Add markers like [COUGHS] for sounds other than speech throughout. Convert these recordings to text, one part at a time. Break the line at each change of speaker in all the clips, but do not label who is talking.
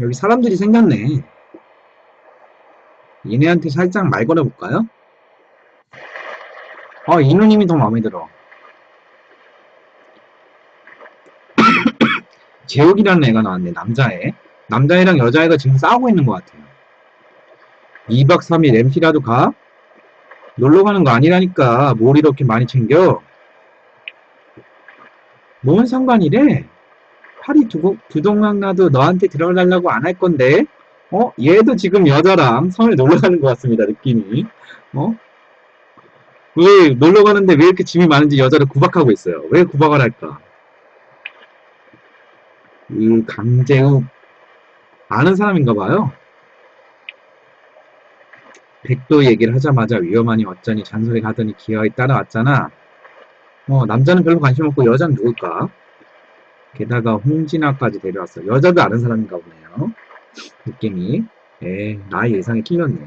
여기 사람들이 생겼네. 얘네한테 살짝 말 걸어볼까요? 어, 이누님이 더 마음에 들어. [COUGHS] 재욱이라는 애가 나왔네, 남자애. 남자애랑 여자애가 지금 싸우고 있는 것 같아요. 2박 3일 MT라도 가? 놀러 가는 거 아니라니까, 뭘 이렇게 많이 챙겨? 뭔 상관이래? 팔이 두, 두동강 나도 너한테 들어달라고 안 할 건데? 어? 얘도 지금 여자랑 섬에 놀러 가는 것 같습니다, 느낌이. 어? 왜 놀러 가는데 왜 이렇게 짐이 많은지 여자를 구박하고 있어요. 왜 구박을 할까? 이 강재욱 아는 사람인가 봐요. 백도 얘기를 하자마자 위험하니 어쩌니 잔소리 가더니 기어이 따라왔잖아. 어, 남자는 별로 관심 없고 여자는 누굴까? 게다가 홍진아까지 데려왔어. 여자도 아는 사람인가 보네요. 느낌이. 에, 나의 예상이 틀렸네.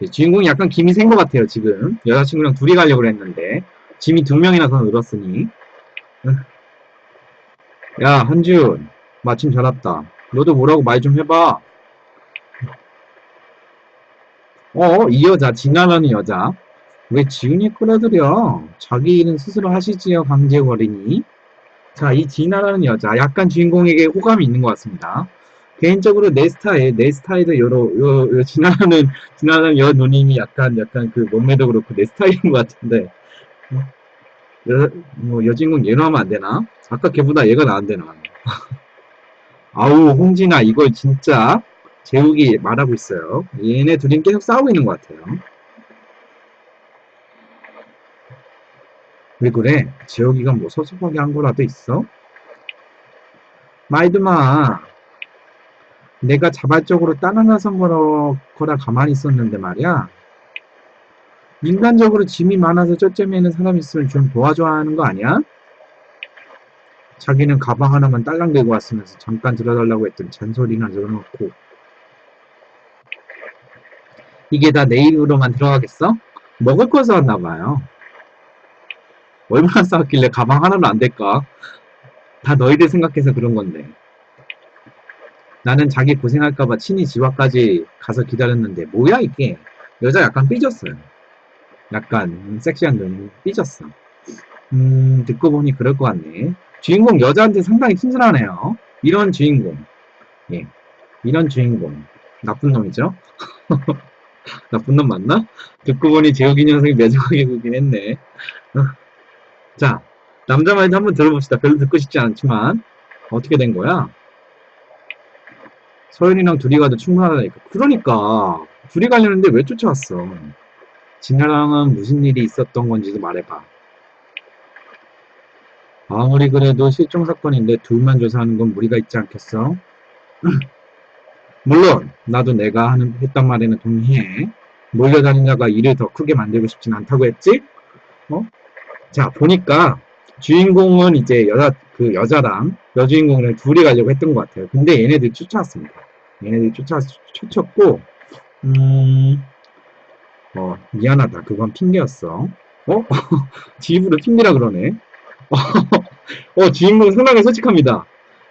네, 주인공이 약간 김이 센 것 같아요, 지금. 여자친구랑 둘이 가려고 했는데. 짐이 두 명이나 더 늘었으니. 야, 한준. 마침 잘 왔다. 너도 뭐라고 말 좀 해봐. 어, 이 여자, 진아라는 여자. 왜 지훈이 끌어들여? 자기 일은 스스로 하시지요, 어린이. 자, 이 진아라는 여자. 약간 주인공에게 호감이 있는 것 같습니다. 개인적으로 내 스타일, 내 스타일도 여러, 요, 요, 지나가는, 지나가는 여 누님이 약간, 약간 그 몸매도 그렇고 내 스타일인 것 같은데. 여, 뭐, 여주인공 얘로 하면 안 되나? 아까 걔보다 얘가 나은데, 나. [LAUGHS] 아우, 홍진아, 이걸 진짜 재욱이 말하고 있어요. 얘네 둘이 계속 싸우고 있는 것 같아요. 왜 그래? 재욱이가 뭐 섭섭하게 한 거라도 있어? 말도마. 내가 자발적으로 따라 나선 거라, 가만히 있었는데 말이야. 인간적으로 짐이 많아서 쩌쩌매는 사람 있으면 좀 도와줘야 하는 거 아니야? 자기는 가방 하나만 딸랑 들고 왔으면서 잠깐 들어달라고 했더니 잔소리나 늘어놓고 이게 다 내 입으로만 들어가겠어? 먹을 거 사왔나 봐요. 얼마나 싸웠길래 가방 하나도 안 될까? 다 너희들 생각해서 그런 건데. 나는 자기 고생할까봐 친히 집 앞까지 가서 기다렸는데 뭐야 이게? 여자 약간 삐졌어요. 약간 음, 섹시한 눈이 삐졌어. 음 듣고 보니 그럴 것 같네. 주인공 여자한테 상당히 친절하네요. 이런 주인공. 예. 이런 주인공. 나쁜 놈이죠? [LAUGHS] 나쁜 놈 맞나? 듣고 보니 재욱이 녀석이 매정하게 구긴 했네. 어. 자 남자 말도 한번 들어봅시다 별로 듣고 싶지 않지만 어떻게 된 거야? 서윤이랑 둘이 가도 충분하다니까. 그러니까 둘이 가려는데 왜 쫓아왔어? 진아랑은 무슨 일이 있었던 건지도 말해봐. 아무리 그래도 실종 사건인데 둘만 조사하는 건 무리가 있지 않겠어? [CLEARS THROAT] 물론 나도 내가 하는 했단 말에는 동의해. 몰려다니다가 일을 더 크게 만들고 싶진 않다고 했지? 어? 자 보니까 주인공은 이제 여자 그 여자랑 여주인공이랑 둘이 가려고 했던 것 같아요. 근데 얘네들이 쫓아왔습니다. 얘네들이 쫓아 쫓았고 음, 어 미안하다. 그건 핑계였어. 어? [LAUGHS] 집으로 핑계라 그러네. [LAUGHS] 어 주인공 상당히 솔직합니다.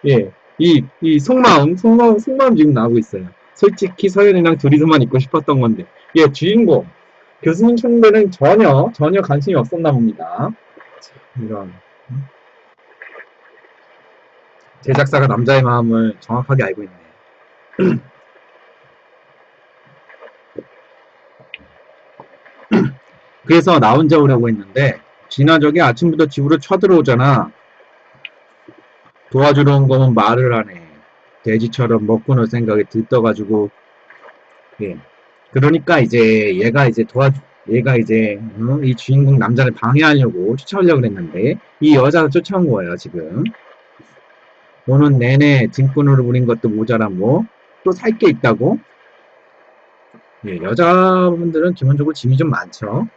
예, 이, 이 속마음, 속마음, 속마음 지금 나오고 있어요. 솔직히 서연이랑 둘이서만 있고 싶었던 건데, 예, 주인공 교수님 친구들은 전혀 전혀 관심이 없었나 봅니다. 이런 제작사가 남자의 마음을 정확하게 알고 있네. [CLEARS THROAT] 그래서 나 혼자 오려고 했는데 진화적이 아침부터 집으로 쳐들어오잖아. 도와주러 온 거면 말을 하네. 돼지처럼 먹고 놀 생각이 들떠가지고 예. 그러니까 이제 얘가 이제 도와 얘가 이제 어? 이 주인공 남자를 방해하려고 쫓아오려고 그랬는데 이 여자가 쫓아온 거예요 지금. 오는 내내 등꾼으로 부린 것도 모자라 뭐 또 살 게 있다고? 예, 여자분들은 기본적으로 짐이 좀 많죠.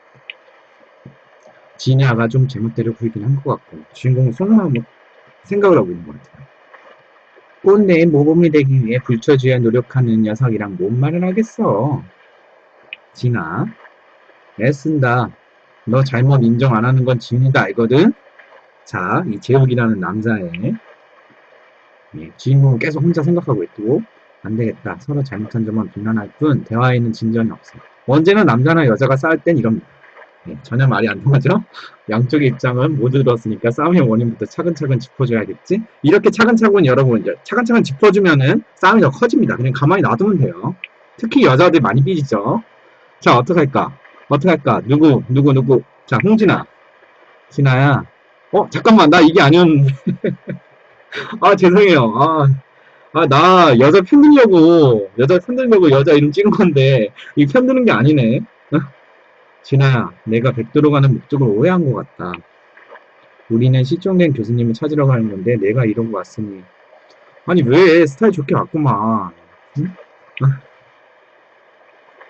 진야가 좀 제멋대로 굴긴 한 것 같고 주인공은 속마음 생각을 하고 있는 것 같아요. 꼰대의 모범이 되기 위해 불처지에 노력하는 녀석이랑 뭔 말을 하겠어. 진아, 애쓴다. 너 잘못 인정 안 하는 건 지훈이도 알거든? 자, 이 재욱이라는 남자의 예, 주인공은 계속 혼자 생각하고 있고 안 되겠다. 서로 잘못한 점만 비난할 뿐 대화에는 진전이 없어. 언제나 남자나 여자가 싸울 땐 이럽니다. 예, 전혀 말이 안 통하죠? [LAUGHS] 양쪽의 입장은 모두 들었으니까 싸움의 원인부터 차근차근 짚어줘야겠지? 이렇게 차근차근 여러분, 이제 차근차근 짚어주면은 싸움이 더 커집니다. 그냥 가만히 놔두면 돼요. 특히 여자들 많이 삐지죠? 자, 어떡할까? 어떡할까? 누구, 누구, 누구? 자, 홍진아. 진아야. 어, 잠깐만, 나 이게 아니었는데. [LAUGHS] 아, 죄송해요. 아, 아, 나 여자 편들려고, 여자 편들려고 여자 이름 찍은 건데, 이 편드는 게 아니네. 어? 진아야, 내가 백도로 가는 목적을 오해한 것 같다. 우리는 실종된 교수님을 찾으러 가는 건데, 내가 이러고 왔으니. 아니, 왜? 스타일 좋게 왔구만. 응? 아.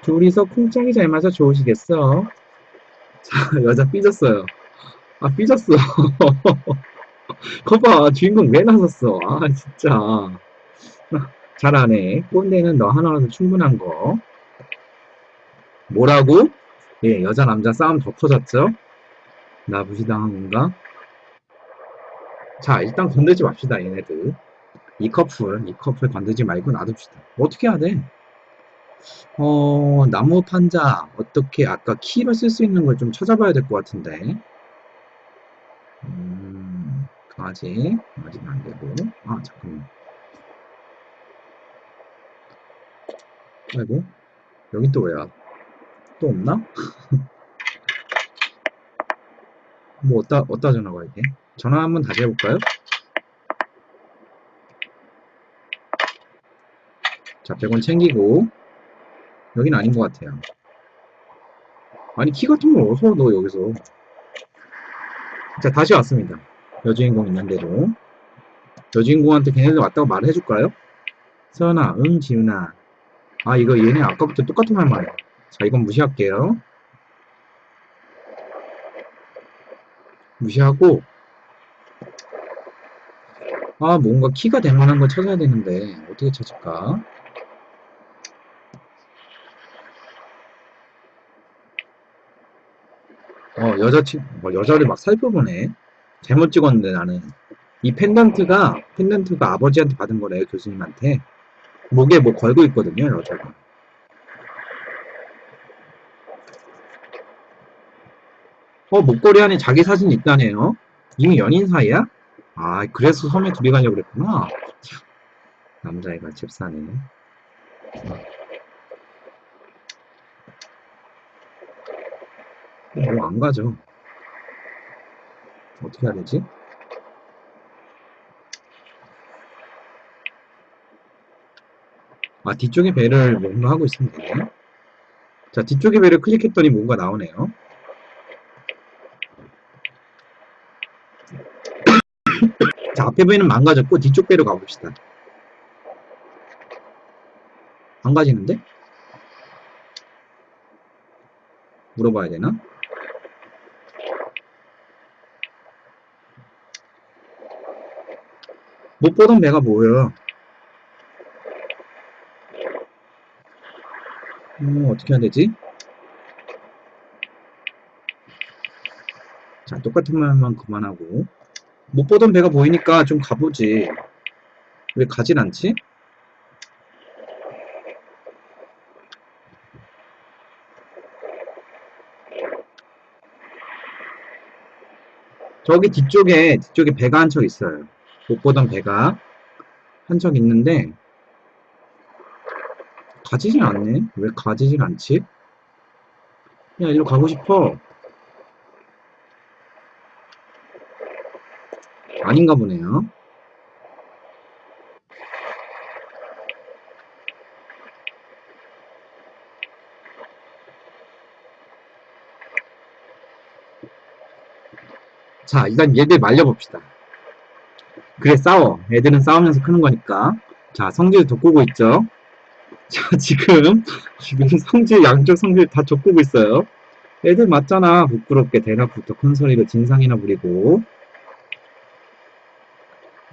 둘이서 쿵짝이 잘 맞아 좋으시겠어? 자, [LAUGHS] 여자 삐졌어요. 아, 삐졌어. [LAUGHS] 거봐, 주인공 왜 나섰어? 아, 진짜. 잘하네. 꼰대는 너 하나라도 충분한 거. 뭐라고? 예, 여자 남자 싸움 더 커졌죠? 나 무시당한 건가? 자, 일단 건들지 맙시다, 얘네들. 이 커플, 이 커플 건들지 말고 놔둡시다. 어떻게 해야 돼? 어, 나무 판자, 어떻게, 아까 키를 쓸 수 있는 걸 좀 찾아봐야 될 것 같은데. 음, 아직, 아직은 안 되고. 아, 잠깐만. 아이고, 여긴 또 왜야? 또 없나? [LAUGHS] 뭐, 어디다, 어디다 전화가 이게? 전화 한번 다시 해볼까요? 자, 100원 챙기고. 여긴 아닌 것 같아요. 아니, 키 같은 걸 어디서 넣어, 여기서. 자, 다시 왔습니다. 여주인공 있는 대로. 여주인공한테 걔네들 왔다고 말해줄까요? 서연아, 응, 지윤아. 아, 이거 얘네 아까부터 똑같은 말만 해. 자, 이건 무시할게요. 무시하고, 아, 뭔가 키가 될 만한 걸 찾아야 되는데, 어떻게 찾을까? 어, 여자친, 뭐, 여자를 막 살펴보네. 잘못 찍었는데, 나는. 이 펜던트가, 펜던트가 아버지한테 받은 거래요, 교수님한테. 목에 뭐 걸고 있거든요, 여자가. 어, 목걸이 안에 자기 사진 있다네요. 이미 연인 사이야? 아, 그래서 섬에 둘이 가려고 그랬구나. 참, 남자애가 잽싸네. 뭐안 가죠. 어떻게 해야 되지? 아, 뒤쪽에 배를 뭔가 하고 있으면 되네. 자, 뒤쪽에 배를 클릭했더니 뭔가 나오네요. [COUGHS] 자, 앞에 배는 망가졌고 뒤쪽 배로 가봅시다. 망가지는데? 물어봐야 되나? 못 보던 배가 뭐예요? 어, 어떻게 해야 되지? 자, 똑같은 말만 그만하고. 못 보던 배가 보이니까 좀 가보지. 왜 가진 않지? 저기 뒤쪽에, 뒤쪽에 배가 한 척 있어요. 못 보던 배가 한척 있는데, 가지질 않네? 왜 가지질 않지? 야, 일로 가고 싶어. 아닌가 보네요. 자, 일단 얘들 말려봅시다. 그래, 싸워. 애들은 싸우면서 크는 거니까. 자, 성질 돋구고 있죠? 자, [LAUGHS] 지금, 지금 성질, 양쪽 성질 다 돋구고 있어요. 애들 맞잖아. 부끄럽게 대낮부터 큰 소리로 진상이나 부리고.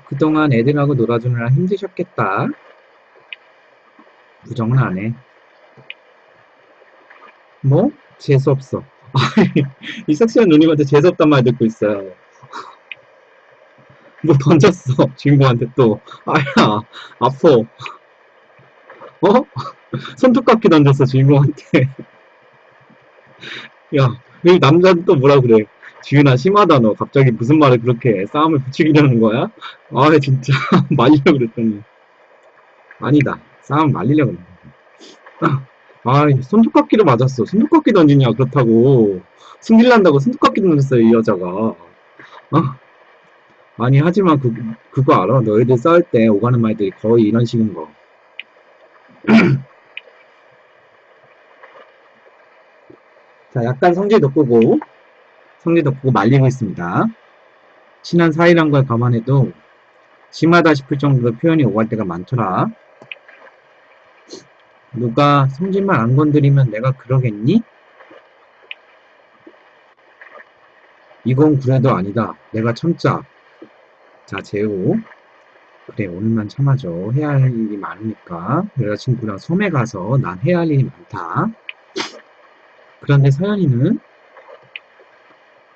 그동안 애들하고 놀아주느라 힘드셨겠다. 부정은 안 해. 뭐? 재수없어. [LAUGHS] 이 섹시한 누님한테 재수없단 말 듣고 있어요. 뭐 던졌어. [LAUGHS] 주인공한테 또. 아야, 아파. 어? [LAUGHS] 손톱깎이 던졌어, 주인공한테. [LAUGHS] 야, 여기 남자는 또 뭐라 그래. 지윤아, 심하다, 너. 갑자기 무슨 말을 그렇게 해. 싸움을 붙이기려는 거야? 아, 진짜. 말리려고 그랬더니. 아니다. 싸움 말리려고 그랬네. 아, 손톱깎이로 맞았어. 손톱깎이 던지냐, 그렇다고. 승질난다고 손톱깎이 던졌어요, 이 여자가. 어? 아니, 하지만 그, 그거 알아? 너희들 싸울 때 오가는 말들이 거의 이런 식인 거. [CLEARS THROAT] 자, 약간 성질 돋구고, 성질 돋구고 말리고 있습니다. 친한 사이란 걸 감안해도 심하다 싶을 정도로 표현이 오갈 때가 많더라. 누가 성질만 안 건드리면 내가 그러겠니? 이건 그래도 아니다. 내가 참자. 자, 재우. 그래, 오늘만 참아줘. 해야 할 일이 많으니까. 여자친구랑 섬에 가서 난 해야 할 일이 많다. 그런데 서연이는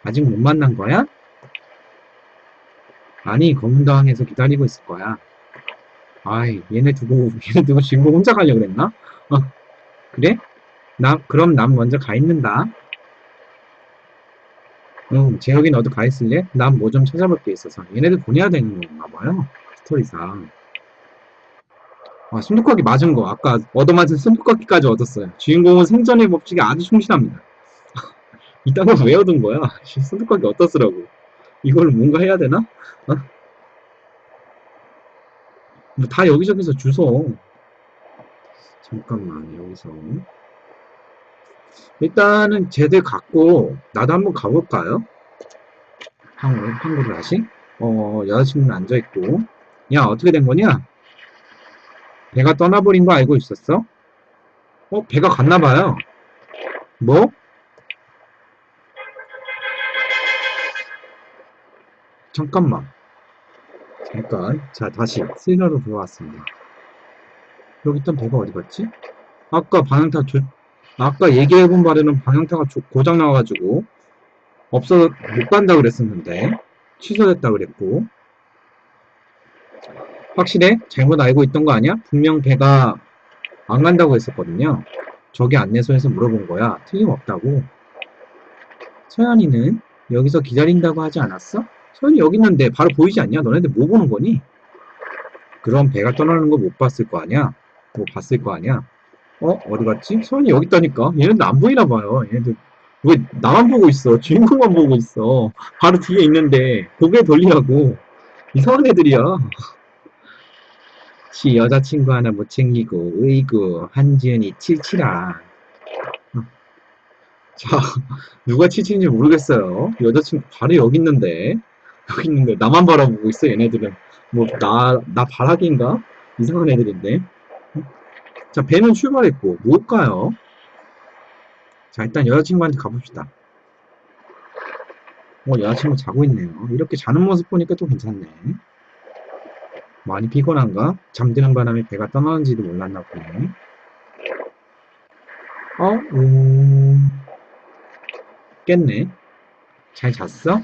아직 못 만난 거야? 아니, 검은당에서 기다리고 있을 거야. 아이, 얘네 두고, [LAUGHS] 얘네 두고 주인공 혼자 가려고 그랬나? 어, 그래? 나, 그럼 난 먼저 가 있는다. 응, 재혁이 너도 가 있을래? 난 뭐 좀 찾아볼 게 있어서. 얘네들 보내야 되는 건가 봐요. 스토리상. 아, 손톱깎이 맞은 거. 아까 얻어맞은 손톱깎이까지 얻었어요. 주인공은 생존의 법칙에 아주 충실합니다. [LAUGHS] 이딴 걸왜 얻은 거야? [LAUGHS] 씨, 손톱깎이 어디다 쓰라고. 이걸 뭔가 해야 되나? 어? 뭐다 여기저기서 주워. 잠깐만, 여기서. 일단은 쟤들 갖고 나도 한번 가볼까요? 항으로, 항구를 다시. 어, 여자친구는 앉아있고. 야, 어떻게 된 거냐? 배가 떠나버린 거 알고 있었어? 어, 배가 갔나봐요. 뭐? 잠깐만. 잠깐. 자, 다시 슬러로 들어왔습니다. 여기 있던 배가 어디 갔지? 아까 방향타 조, 아까 얘기해본 바에는 방향타가 조- 고장 나가지고 없어 못 간다 그랬었는데 취소됐다 그랬고 확실해? 잘못 알고 있던 거 아니야? 분명 배가 안 간다고 했었거든요. 저기 안내소에서 물어본 거야. 틀림없다고. 서연이는 여기서 기다린다고 하지 않았어? 서연이 여기 있는데 바로 보이지 않냐? 너네들 뭐 보는 거니? 그럼 배가 떠나는 거 못 봤을 거 아니야? 뭐 봤을 거 아니야? 어? 어디 갔지? 서연이 여기 있다니까? 얘네들 안 보이나 봐요. 얘네들 왜 나만 보고 있어? 주인공만 보고 있어. 바로 뒤에 있는데 고개 돌리라고. 이상한 애들이야. 지 여자친구 하나 못 챙기고 으이구 한지은이 칠칠아. 어. 자 누가 칠칠인지 모르겠어요. 여자친구 바로 여기 있는데 여기 있는데 나만 바라보고 있어 얘네들은 뭐 나 나 바라기인가 이상한 애들인데. 자 배는 출발했고 뭘까요? 자 일단 여자친구한테 가봅시다. 어 여자친구 자고 있네요. 이렇게 자는 모습 보니까 또 괜찮네. 많이 피곤한가? 잠드는 바람에 배가 떠나는지도 몰랐나 보네. 어? 음... 깼네. 잘 잤어?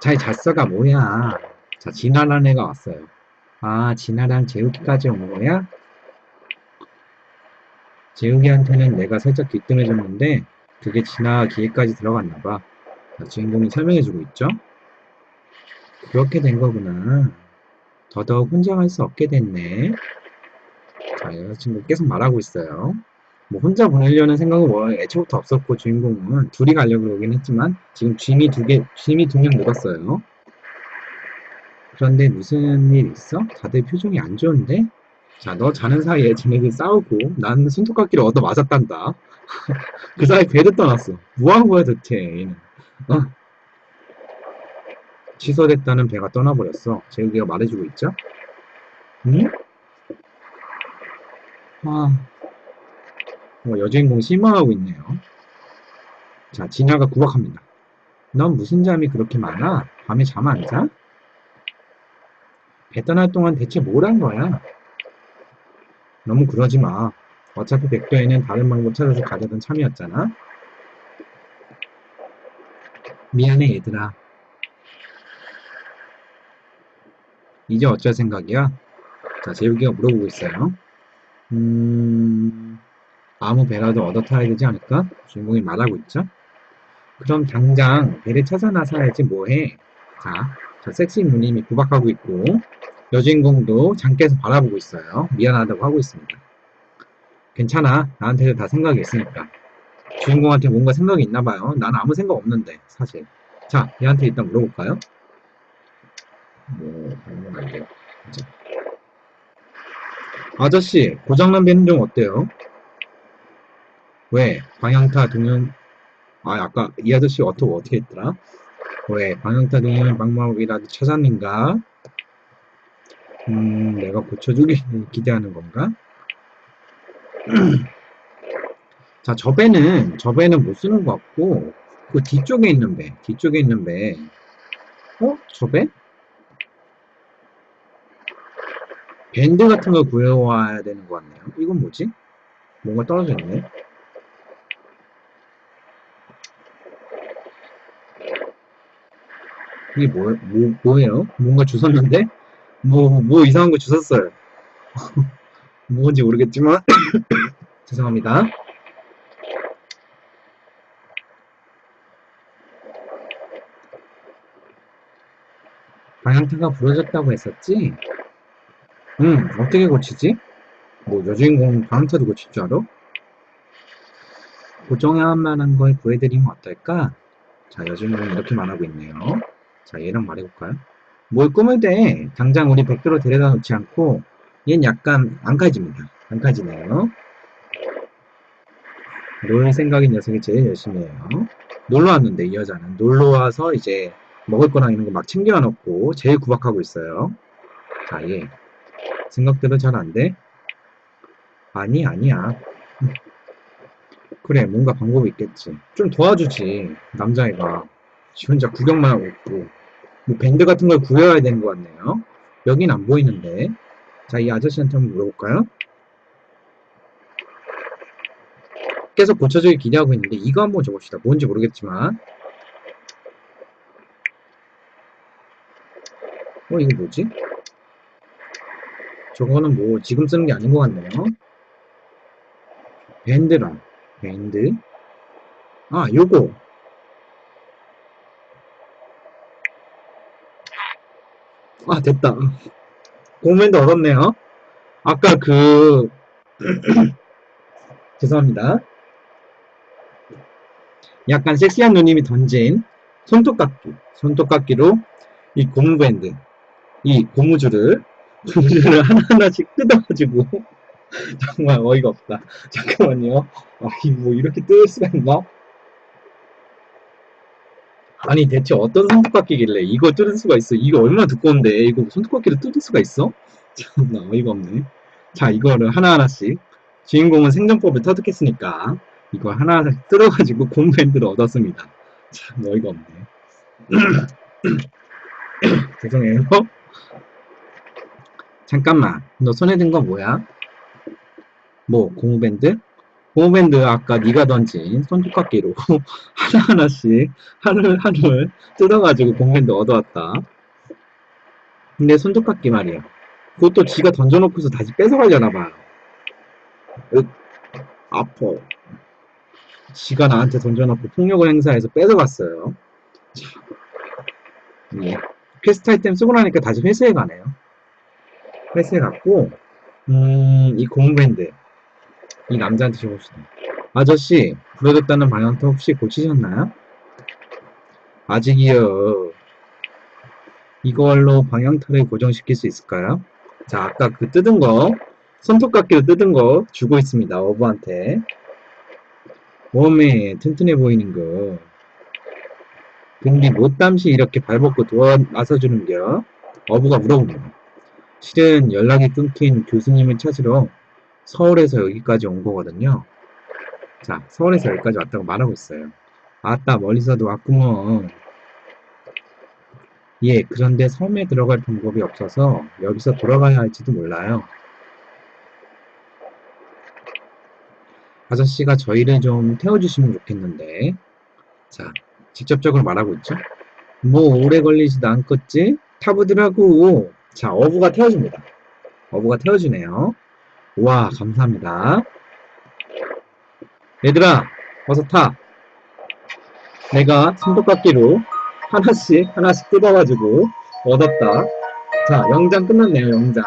잘 잤어가 뭐야. 자, 진아라는 애가 왔어요. 아, 진아랑 재욱이까지 온 거야? 재욱이한테는 내가 살짝 귀뜸해줬는데 그게 진아 귀에까지 들어갔나 봐. 자, 주인공이 설명해주고 있죠? 그렇게 된 거구나. 더더욱 혼자 갈 수 없게 됐네. 자, 여자친구 계속 말하고 있어요. 뭐 혼자 보내려는 생각은 뭐 애초부터 없었고 주인공은 둘이 가려고 그러긴 했지만 지금 짐이 두 개, 짐이 두 명 늘었어요. 그런데 무슨 일 있어? 다들 표정이 안 좋은데? 자, 너 자는 사이에 쟤네들 싸우고 난 손톱깎이를 얻어 맞았단다. [LAUGHS] 그 사이 배도 떠났어. 뭐한 거야 대체 얘는. 어? 취소됐다는 배가 떠나버렸어. 재욱이가 말해주고 있죠? 응? 아, 뭐 여주인공 실망하고 있네요. 자, 진야가 구박합니다. 넌 무슨 잠이 그렇게 많아? 밤에 잠 안 자? 배 떠날 동안 대체 뭘 한 거야? 너무 그러지 마. 어차피 백도에는 다른 방법 찾아서 가려던 참이었잖아. 미안해 얘들아. 이제 어쩔 생각이야? 자, 제육이가 물어보고 있어요. 음, 아무 배라도 얻어 타야 되지 않을까? 주인공이 말하고 있죠. 그럼 당장 배를 찾아 나서야지 뭐해. 자, 저 섹시 누님이 구박하고 있고, 여주인공도 잠께서 바라보고 있어요. 미안하다고 하고 있습니다. 괜찮아. 나한테도 다 생각이 있으니까. 주인공한테 뭔가 생각이 있나 봐요. 난 아무 생각 없는데, 사실. 자, 얘한테 일단 물어볼까요? 뭐, 물어보면 안 돼요. 자. 아저씨, 고장난 배는 좀 어때요? 왜? 방향타 동현, 아, 아까 이 아저씨 어떻게, 어떻게 했더라? 왜? 방향타 동현 방법이라도 찾았는가? 음, 내가 고쳐주길 [LAUGHS] 기대하는 건가? [CLEARS THROAT] 자, 저 배는, 저 배는 못 쓰는 것 같고, 그 뒤쪽에 있는 배, 뒤쪽에 있는 배, 어? 저 배? 밴드 같은 걸 구해와야 되는 것 같네요. 이건 뭐지? 뭔가 떨어져 있네. 이게 뭐, 뭐, 뭐예요? 뭔가 주웠는데? 뭐, 뭐 이상한 거 주웠어요. [LAUGHS] 뭔지 모르겠지만, [COUGHS] 죄송합니다. 방향타가 부러졌다고 했었지? 응, 어떻게 고치지? 뭐, 여주인공 방향타도 고칠 줄 알아? 고정할 만한 걸 구해드리면 어떨까? 자, 여주인공이 이렇게 말하고 있네요. 자, 얘랑 말해볼까요? 뭘 꿈을 대? 당장 우리 백도로 데려다 놓지 않고, 얘는 약간 앙칼집니다. 앙칼지네요. 놀 생각인 녀석이 제일 열심히 해요. 놀러 왔는데, 이 여자는. 놀러 와서 이제 먹을 거나 이런 거 막 챙겨 놓고 제일 구박하고 있어요. 자, 얘. 생각대로 잘 안 돼? 아니, 아니야. 그래, 뭔가 방법이 있겠지. 좀 도와주지, 남자애가. 지 혼자 구경만 하고 있고. 뭐, 밴드 같은 걸 구해야 되는 것 같네요. 여긴 안 보이는데. 자, 이 아저씨한테 한번 물어볼까요? 계속 고쳐주길 기대하고 있는데, 이거 한번 줘봅시다. 뭔지 모르겠지만. 어, 이거 뭐지? 저거는 뭐, 지금 쓰는 게 아닌 것 같네요. 밴드랑, 밴드. 아, 요거. 아, 됐다. 고멘도 얻었네요. 아까 그, [CLEARS THROAT] 죄송합니다. 약간 섹시한 누님이 던진 손톱깎이, 손톱깎이로 이 고무밴드, 이 고무줄을, [LAUGHS] 고무줄을 하나하나씩 뜯어가지고, [LAUGHS] 정말 어이가 없다. 잠깐만요. 아, 이뭐 이렇게 뜯을 수가 있나? 아니 대체 어떤 손톱깎이길래 이거 뜯을 수가 있어? 이거 얼마나 두꺼운데 이거 손톱깎이를 뜯을 수가 있어? [LAUGHS] 참나 어이가 없네. 자 이거를 하나하나씩 주인공은 생존법을 터득했으니까 이거 하나하나씩 뜯어가지고 고무밴드를 얻었습니다. 참 어이가 없네. [CLEARS THROAT] 죄송해요. 잠깐만 너 손에 든거 뭐야? 뭐 고무밴드? 고무밴드 아까 네가 던진 손톱깎이로 [LAUGHS] 하나하나씩 하늘 하늘 뜯어가지고 고무밴드 얻어왔다. 근데 손톱깎이 말이야. 그것도 지가 던져놓고서 다시 뺏어가려나 봐. 으, 아파. 지가 나한테 던져놓고 폭력을 행사해서 뺏어갔어요. 참. 예. 퀘스트 아이템 쓰고 나니까 다시 회수해 가네요. 회수해 갔고, 음, 이 고무밴드. 이 남자한테 줘봅시다. 아저씨, 부러졌다는 방향타 혹시 고치셨나요? 아직이요. 이걸로 방향타를 고정시킬 수 있을까요? 자, 아까 그 뜯은 거, 손톱깎이로 뜯은 거 주고 있습니다. 어부한테. 몸에 튼튼해 보이는 거. 근데 못담시 이렇게 발벗고 도와 나서주는겨? 어부가 물어봅니다. 실은 연락이 끊긴 교수님을 찾으러 서울에서 여기까지 온 거거든요. 자, 서울에서 여기까지 왔다고 말하고 있어요. 아따, 멀리서도 왔구먼. 예, 그런데 섬에 들어갈 방법이 없어서 여기서 돌아가야 할지도 몰라요. 아저씨가 저희를 좀 태워주시면 좋겠는데. 자, 직접적으로 말하고 있죠. 뭐 오래 걸리지도 않겠지? 타보더라고. 자, 어부가 태워줍니다. 어부가 태워주네요. 우와, 감사합니다. 얘들아, 어서 타. 내가 손톱깎이로 하나씩, 하나씩 뜯어가지고 얻었다. 자, 영장 끝났네요, 영장.